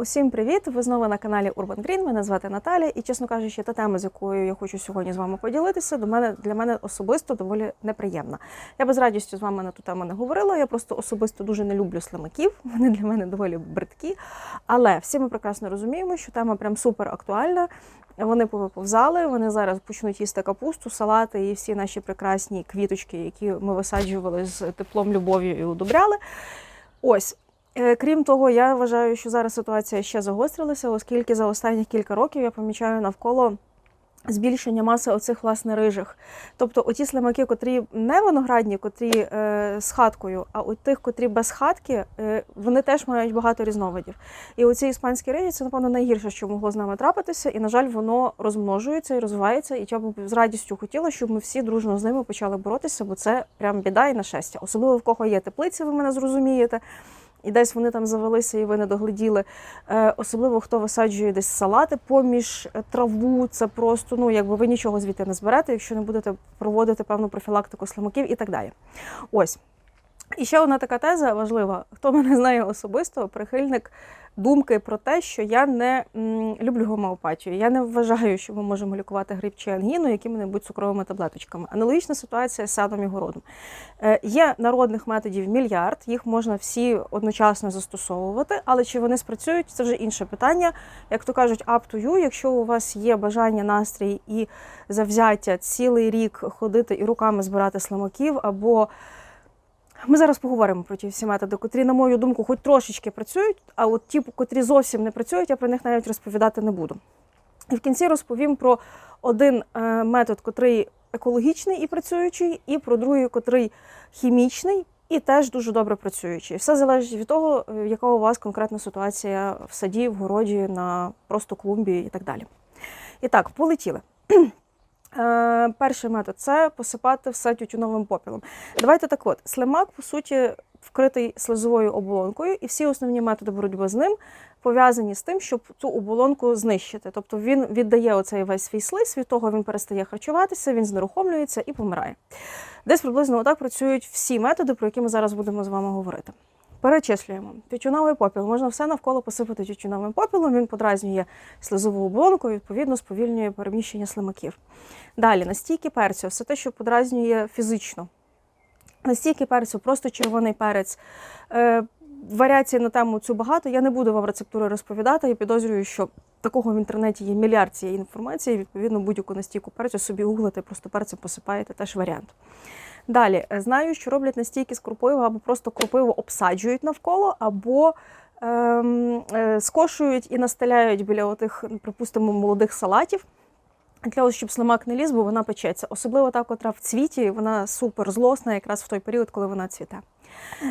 Усім привіт! Ви знову на каналі Urban Green. Мене звати Наталя, і чесно кажучи, та тема, з якою я хочу сьогодні з вами поділитися, до мене для мене особисто доволі неприємна. Я би з радістю з вами на ту тему не говорила. Я просто особисто дуже не люблю слимаків. Вони для мене доволі бридкі. Але всі ми прекрасно розуміємо, що тема прям супер актуальна. Вони повиповзали, вони зараз почнуть їсти капусту, салати і всі наші прекрасні квіточки, які ми висаджували з теплом, любов'ю і удобряли. Ось. Е, Крім того, я вважаю, що зараз ситуація ще загострилася, оскільки за останні кілька років я помічаю навколо збільшення маси оцих власне рижих. Тобто оті слимаки, котрі не виноградні, котрі е, з хаткою, а у тих, котрі без хатки, е, вони теж мають багато різновидів. І оці іспанські рижі це, напевно, найгірше, що могло з нами трапитися. І, на жаль, воно розмножується і розвивається. І я б з радістю хотіла, щоб ми всі дружно з ними почали боротися, бо це прям біда і нашестя. Особливо в кого є теплиці, ви мене зрозумієте і десь вони там завелися, і ви не догляділи. Е, особливо хто висаджує десь салати поміж е, траву. Це просто ну якби ви нічого звідти не зберете, якщо не будете проводити певну профілактику слимаків і так далі. Ось. І ще одна така теза важлива. Хто мене знає особисто, прихильник думки про те, що я не люблю гомеопатію. Я не вважаю, що ми можемо лікувати грип чи ангіну якими-небудь цукровими таблеточками. Аналогічна ситуація з садом і городом. Е, є народних методів мільярд, їх можна всі одночасно застосовувати, але чи вони спрацюють, це вже інше питання. Як то кажуть, up to you, якщо у вас є бажання, настрій і завзяття цілий рік ходити і руками збирати слимаків або ми зараз поговоримо про ті всі методи, котрі, на мою думку, хоч трошечки працюють, а от ті, котрі зовсім не працюють, я про них навіть розповідати не буду. І в кінці розповім про один е, метод, котрий екологічний і працюючий, і про другий, котрий хімічний і теж дуже добре працюючий. Все залежить від того, е, яка у вас конкретна ситуація в саді, в городі, на просто клумбі і так далі. І так, полетіли. Е, Перший метод це посипати все тютюновим попілом. Давайте так от, слимак, по суті, вкритий слизовою оболонкою, і всі основні методи боротьби з ним пов'язані з тим, щоб цю оболонку знищити. Тобто він віддає оцей весь свій слиз, від того він перестає харчуватися, він знерухомлюється і помирає. Десь приблизно отак працюють всі методи, про які ми зараз будемо з вами говорити. Перечислюємо. Тютюновий попіл. Можна все навколо посипати тютюновим попілом, він подразнює слизову оболонку, відповідно, сповільнює переміщення слимаків. Далі, настійки перцю, все те, що подразнює фізично. Настійки перцю, просто червоний перець. Е, Варіацій на тему цю багато. Я не буду вам рецептури розповідати. Я підозрюю, що такого в інтернеті є мільярд цієї інформації. Відповідно, будь-яку настійку перцю собі гуглите, просто перцем посипаєте теж варіант. Далі е, знаю, що роблять настійки з кропиву, або просто кропиву обсаджують навколо, або ем, е, скошують і настеляють біля отих, припустимо, молодих салатів. Для того, щоб слимак не ліз, бо вона печеться. Особливо та, котра в цвіті, вона супер злосна, якраз в той період, коли вона цвіте.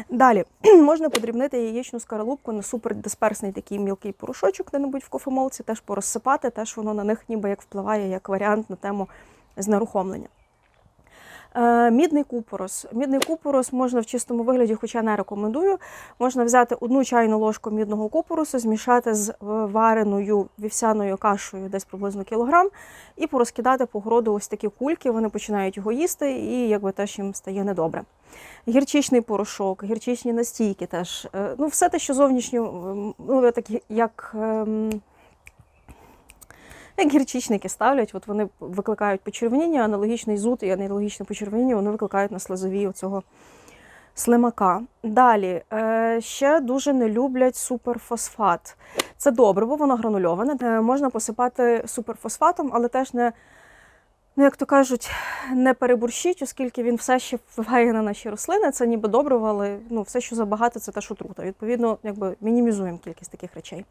Далі можна подрібнити яєчну скаралупку на супердисперсний такий мілкий порошочок, де-небудь в кофемолці, теж порозсипати, теж воно на них ніби як впливає як варіант на тему знерухомлення. Е, Мідний купорос. Мідний купорос можна в чистому вигляді, хоча не рекомендую. Можна взяти одну чайну ложку мідного купоросу, змішати з е, вареною вівсяною кашею, десь приблизно кілограм, і порозкидати по городу ось такі кульки. Вони починають його їсти, і якби теж їм стає недобре. Гірчичний порошок, гірчичні настійки теж. Е, Ну, все те, що зовнішньо, ну, так як. Як гірчичники ставлять, от вони викликають почервоніння, аналогічний зуд і аналогічне почервоніння вони викликають на слизові оцього слимака. Далі е, ще дуже не люблять суперфосфат. Це добре, бо воно гранульоване. Е, можна посипати суперфосфатом, але теж не, ну як то кажуть, не переборщіть, оскільки він все ще впливає на наші рослини. Це ніби добриво, але ну, все, що забагато, це теж отрута. Відповідно, якби мінімізуємо кількість таких речей.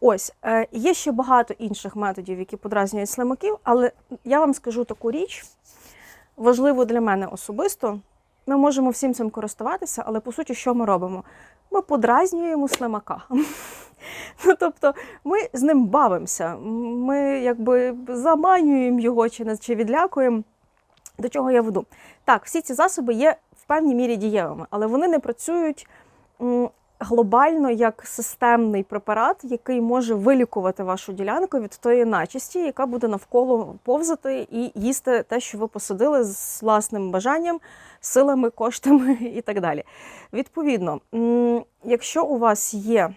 Ось е, є ще багато інших методів, які подразнюють слимаків, але я вам скажу таку річ, важливу для мене особисто. Ми можемо всім цим користуватися, але по суті, що ми робимо? Ми подразнюємо слимака. Ну, тобто ми з ним бавимося, ми якби заманюємо його чи не чи відлякуємо. До чого я веду? Так, всі ці засоби є в певній мірі дієвими, але вони не працюють глобально як системний препарат, який може вилікувати вашу ділянку від тої начисті, яка буде навколо повзати і їсти те, що ви посадили з власним бажанням, силами, коштами і так далі. Відповідно, якщо у вас є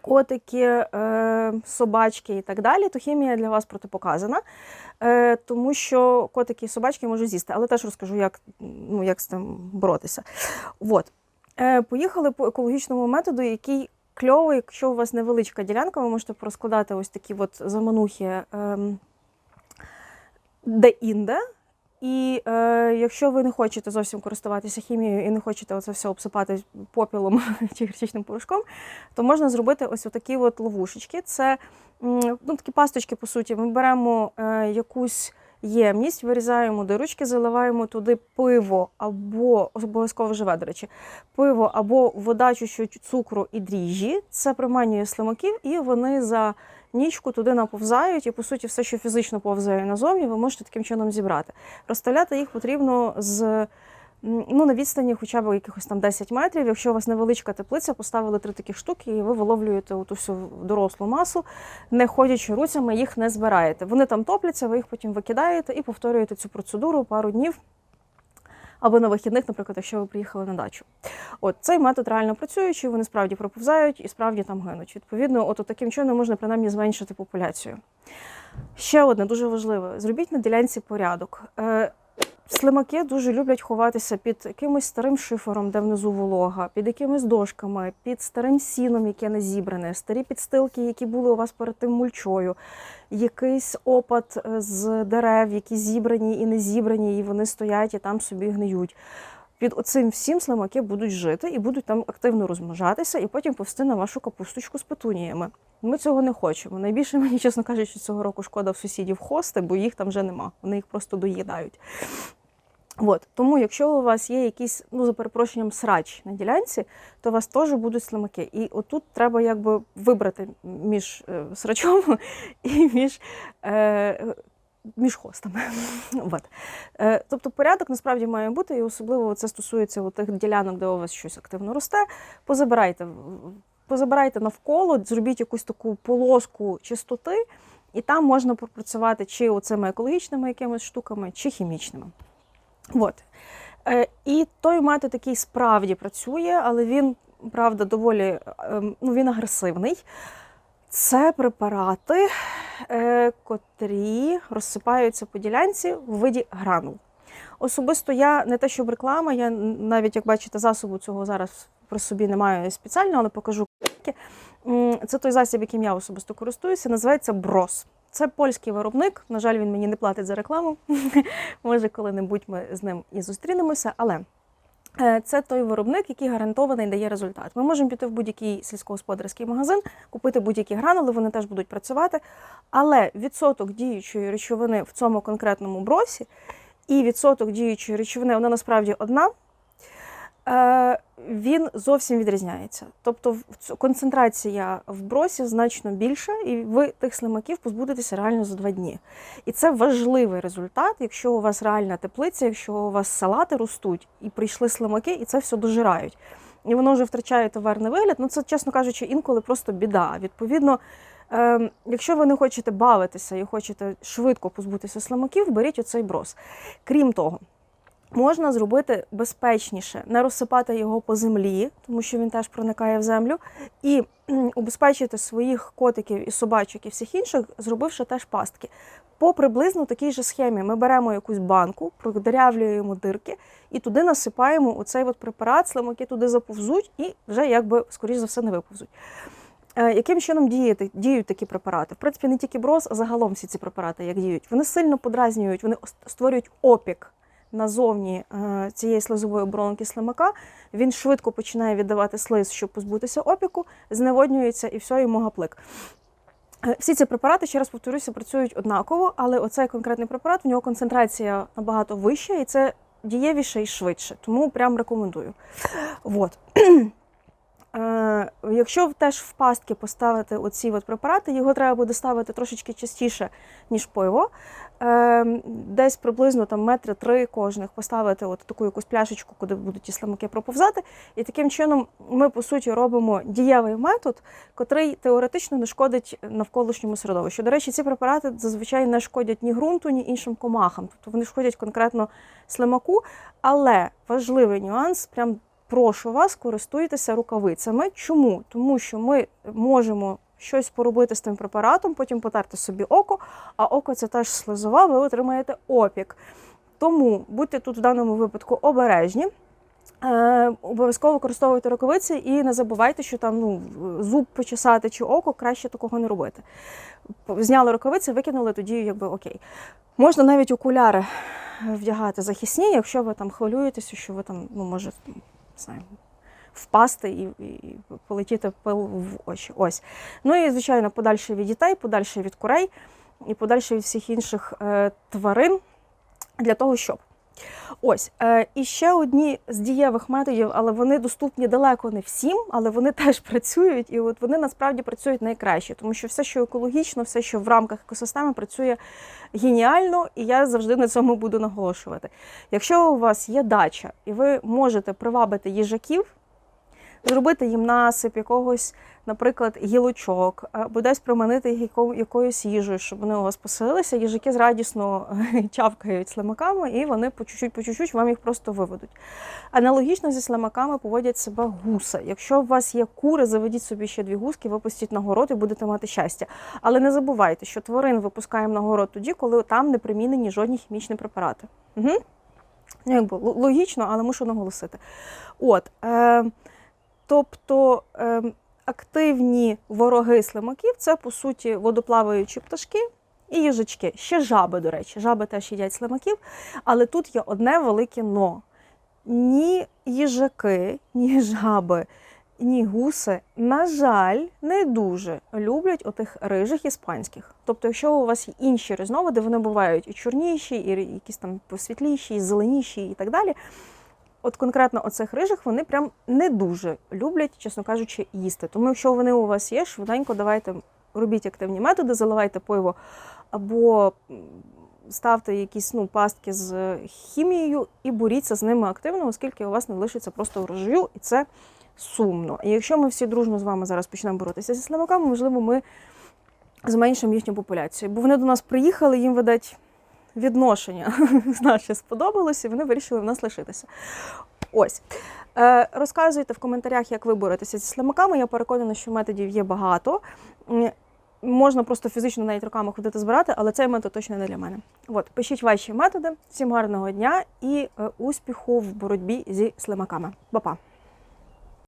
котики, е, собачки і так далі, то хімія для вас протипоказана, е, тому що котики і собачки можуть з'їсти. Але теж розкажу, як, ну, як з цим боротися. От. Е, поїхали по екологічному методу, який кльовий, якщо у вас невеличка ділянка, ви можете розкладати ось такі от заманухи ем, де-інде. І е, якщо ви не хочете зовсім користуватися хімією і не хочете оце все обсипати попілом чи гірчичним порошком, то можна зробити ось такі от ловушечки. Це ну, такі пасточки, по суті. Ми беремо е, якусь ємність, вирізаємо до ручки, заливаємо туди пиво або обов'язково живе, до речі, пиво або вода, чуть-чуть цукру і дріжджі. Це приманює слимаків, і вони за нічку туди наповзають, і по суті, все, що фізично повзає назовні, ви можете таким чином зібрати. Розставляти їх потрібно з ну, на відстані хоча б якихось там 10 метрів. Якщо у вас невеличка теплиця, поставили три такі штуки, і ви виловлюєте ту всю дорослу масу, не ходячи руцями, їх не збираєте. Вони там топляться, ви їх потім викидаєте і повторюєте цю процедуру пару днів. Або на вихідних, наприклад, якщо ви приїхали на дачу. От цей метод реально працюючий, вони справді проповзають і справді там гинуть. Відповідно, от таким чином можна принаймні зменшити популяцію. Ще одне дуже важливе: зробіть на ділянці порядок. Слимаки дуже люблять ховатися під якимось старим шифером, де внизу волога, під якимись дошками, під старим сіном, яке не зібране, старі підстилки, які були у вас перед тим мульчою, якийсь опад е, з дерев, які зібрані і не зібрані, і вони стоять і там собі гниють. Під оцим всім слимаки будуть жити і будуть там активно розмножатися, і потім повсти на вашу капусточку з петуніями. Ми цього не хочемо. Найбільше мені, чесно кажучи, цього року шкода в сусідів хости, бо їх там вже нема. Вони їх просто доїдають. От. Тому, якщо у вас є якийсь, ну за перепрошенням, срач на ділянці, то у вас теж будуть слимаки. І отут треба якби вибрати між е, срачом і між. Е, між хостами. От. Е, тобто порядок насправді має бути, і особливо це стосується тих ділянок, де у вас щось активно росте. Позабирайте, позабирайте навколо, зробіть якусь таку полоску чистоти, і там можна попрацювати чи оцими екологічними якимись штуками, чи хімічними. От. Е, і той метод, який справді працює, але він, правда, доволі ем, ну, він агресивний. Це препарати, е, котрі розсипаються по ділянці в виді гранул. Особисто я не те, щоб реклама, я навіть, як бачите, засобу цього зараз при собі не маю спеціально, але покажу. Це той засіб, яким я особисто користуюся, називається Брос. Це польський виробник. На жаль, він мені не платить за рекламу. Може, коли-небудь ми з ним і зустрінемося, але. Е, Це той виробник, який гарантований дає результат. Ми можемо піти в будь-який сільськогосподарський магазин, купити будь-які гранули, вони теж будуть працювати. Але відсоток діючої речовини в цьому конкретному бросі і відсоток діючої речовини, вона насправді одна. Е, Він зовсім відрізняється. Тобто концентрація в бросі значно більша, і ви тих слимаків позбудетеся реально за два дні. І це важливий результат, якщо у вас реальна теплиця, якщо у вас салати ростуть і прийшли слимаки, і це все дожирають. І воно вже втрачає товарний вигляд. Ну це, чесно кажучи, інколи просто біда. Відповідно, ем, якщо ви не хочете бавитися і хочете швидко позбутися слимаків, беріть оцей брос. Крім того, можна зробити безпечніше, не розсипати його по землі, тому що він теж проникає в землю, і убезпечити своїх котиків і собачок і всіх інших, зробивши теж пастки. По приблизно такій же схемі ми беремо якусь банку, продерявлюємо дирки і туди насипаємо оцей от препарат, слимаки туди заповзуть і вже якби, скоріш за все, не виповзуть. Е, Яким чином діяти, діють такі препарати? В принципі, не тільки броз, а загалом всі ці препарати як діють. Вони сильно подразнюють, вони створюють опік назовні е, цієї слизової оборонки слимака. Він швидко починає віддавати слиз, щоб позбутися опіку, зневоднюється і все, йому гаплик. Е, Всі ці препарати, ще раз повторюся, працюють однаково, але оцей конкретний препарат, в нього концентрація набагато вища, і це дієвіше і швидше. Тому прям рекомендую. Вот. Е, Якщо теж в пастки поставити оці от препарати, його треба буде ставити трошечки частіше, ніж пиво. Е, Десь приблизно там метри три кожних поставити от таку якусь пляшечку, куди будуть ті слимаки проповзати. І таким чином ми, по суті, робимо дієвий метод, котрий теоретично не шкодить навколишньому середовищу. До речі, ці препарати зазвичай не шкодять ні ґрунту, ні іншим комахам. Тобто вони шкодять конкретно слимаку. Але важливий нюанс, прям прошу вас, користуйтеся рукавицями. Чому? Тому що ми можемо щось поробити з тим препаратом, потім потерти собі око, а око це теж слизова, ви отримаєте опік. Тому будьте тут в даному випадку обережні. Е, обов'язково використовуйте рукавиці і не забувайте, що там ну, зуб почесати чи око краще такого не робити. Зняли рукавиці, викинули, тоді якби окей. Можна навіть окуляри вдягати захисні, якщо ви там хвилюєтеся, що ви там ну, може знаю, впасти і, і полетіти пил в очі. Ось. Ну і, звичайно, подальше від дітей, подальше від курей і подальше від всіх інших е, тварин для того, щоб. Ось е, і ще одні з дієвих методів, але вони доступні далеко не всім, але вони теж працюють, і от вони насправді працюють найкраще, тому що все, що екологічно, все, що в рамках екосистеми, працює геніально, і я завжди на цьому буду наголошувати. Якщо у вас є дача, і ви можете привабити їжаків, зробити їм насип якогось, наприклад, гілочок, або десь їх якоюсь їжею, щоб вони у вас поселилися. Їжаки зрадісно чавкають слимаками, і вони по чуть-чуть, по чуть-чуть вам їх просто виведуть. Аналогічно зі слимаками поводять себе гуси. Якщо у вас є кури, заведіть собі ще дві гуски, випустіть на город і будете мати щастя. Але не забувайте, що тварин випускаємо на город тоді, коли там не примінені жодні хімічні препарати. Угу. Ну, якби логічно, але мушу наголосити. От, е, тобто е, активні вороги слимаків це, по суті, водоплаваючі пташки і їжачки. Ще жаби, до речі. Жаби теж їдять слимаків, але тут є одне велике но. Ні їжаки, ні жаби, ні гуси, на жаль, не дуже люблять отих рижих іспанських. Тобто, якщо у вас інші різновиди, вони бувають і чорніші, і якісь там посвітліші, і зеленіші, і так далі. От конкретно оцих рижих вони прям не дуже люблять, чесно кажучи, їсти. Тому якщо вони у вас є, швиденько давайте робіть активні методи, заливайте пиво або ставте якісь ну, пастки з хімією і боріться з ними активно, оскільки у вас не лишиться просто врожаю, і це сумно. І якщо ми всі дружно з вами зараз почнемо боротися зі слимаками, можливо, ми зменшимо їхню популяцію. Бо вони до нас приїхали, їм видать відношення наше сподобалося, і вони вирішили в нас лишитися. Ось. Е, розказуйте в коментарях, як ви боретеся зі слимаками. Я переконана, що методів є багато. Можна просто фізично навіть руками ходити збирати, але цей метод точно не для мене. От, пишіть ваші методи. Всім гарного дня і е, успіху в боротьбі зі слимаками. Па-па!